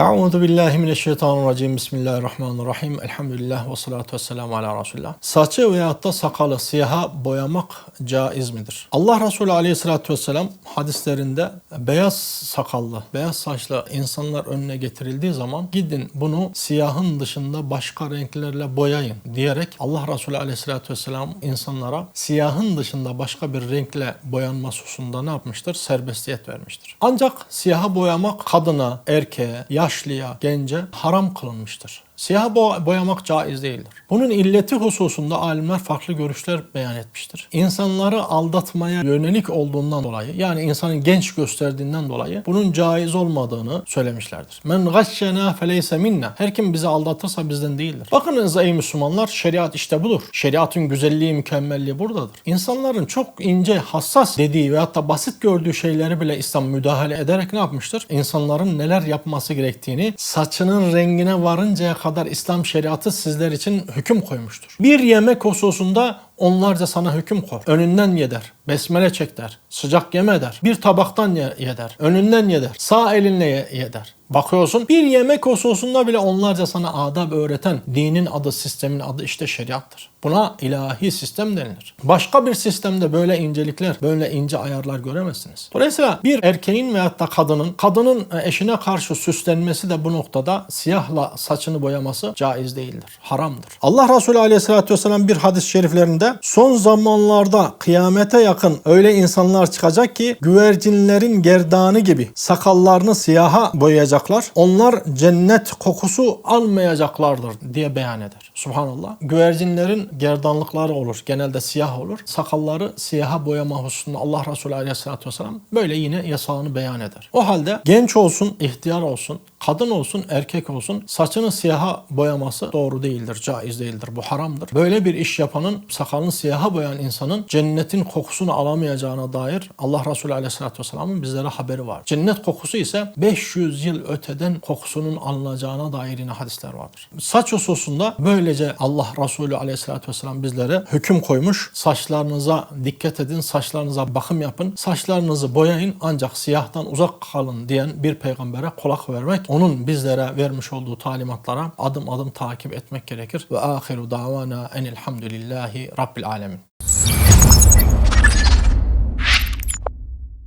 Euzu billahi mineşşeytanirracim. Bismillahirrahmanirrahim. Elhamdülillah ve salatu vesselamu ala Resulullah. Saçı veyahut da sakalı siyaha boyamak caiz midir? Allah Resulü aleyhissalatü vesselam hadislerinde beyaz sakallı, beyaz saçlı insanlar önüne getirildiği zaman gidin bunu siyahın dışında başka renklerle boyayın diyerek Allah Resulü aleyhissalatü vesselam insanlara siyahın dışında başka bir renkle boyanması hususunda ne yapmıştır? Serbestiyet vermiştir. Ancak siyaha boyamak kadına, erkeğe, yaşlıya, gence haram kılınmıştır. Siyah bo- boyamak caiz değildir. Bunun illeti hususunda alimler farklı görüşler beyan etmiştir. İnsanları aldatmaya yönelik olduğundan dolayı yani insanın genç gösterdiğinden dolayı bunun caiz olmadığını söylemişlerdir. Men gashşena feleyse minna. Her kim bizi aldatırsa bizden değildir. Bakınız ey Müslümanlar şeriat işte budur. Şeriatın güzelliği, mükemmelliği buradadır. İnsanların çok ince, hassas dediği veyahut da basit gördüğü şeyleri bile İslam müdahale ederek ne yapmıştır? İnsanların neler yapması gerektiğini saçının rengine varıncaya kadar İslam şeriatı sizler için hüküm koymuştur. Bir yemek hususunda onlarca sana hüküm koy. Önünden ye der. Besmele çek der. Sıcak yeme der. Bir tabaktan ye, ye der. Önünden ye der. Sağ elinle ye, ye der. Bakıyorsun bir yemek hususunda bile onlarca sana adab öğreten dinin adı, sistemin adı işte şeriattır. Buna ilahi sistem denilir. Başka bir sistemde böyle incelikler, böyle ince ayarlar göremezsiniz. Dolayısıyla bir erkeğin veyahut da kadının, kadının eşine karşı süslenmesi de bu noktada siyahla saçını boyaması caiz değildir. Haramdır. Allah Resulü Aleyhisselatü Vesselam bir hadis-i şeriflerinde son zamanlarda kıyamete yakın öyle insanlar çıkacak ki güvercinlerin gerdanı gibi sakallarını siyaha boyayacaklar. Onlar cennet kokusu almayacaklardır diye beyan eder. Subhanallah. Güvercinlerin gerdanlıkları olur. Genelde siyah olur. Sakalları siyaha boyama hususunda Allah Resulü Aleyhisselatü Vesselam böyle yine yasağını beyan eder. O halde genç olsun, ihtiyar olsun, kadın olsun, erkek olsun saçını siyaha boyaması doğru değildir, caiz değildir. Bu haramdır. Böyle bir iş yapanın, sakalını siyaha boyayan insanın cennetin kokusunu alamayacağına dair Allah Resulü Aleyhisselatü Vesselam'ın bizlere haberi var. Cennet kokusu ise 500 yıl öteden kokusunun alınacağına dair yine hadisler vardır. Saç hususunda böylece Allah Resulü Aleyhisselatü Vesselam bizlere hüküm koymuş. Saçlarınıza dikkat edin, saçlarınıza bakım yapın, saçlarınızı boyayın ancak siyahtan uzak kalın diyen bir peygambere kulak vermek, onun bizlere vermiş olduğu talimatlara adım adım takip etmek gerekir. Ve ahiru davana enilhamdülillahi rabbil alemin.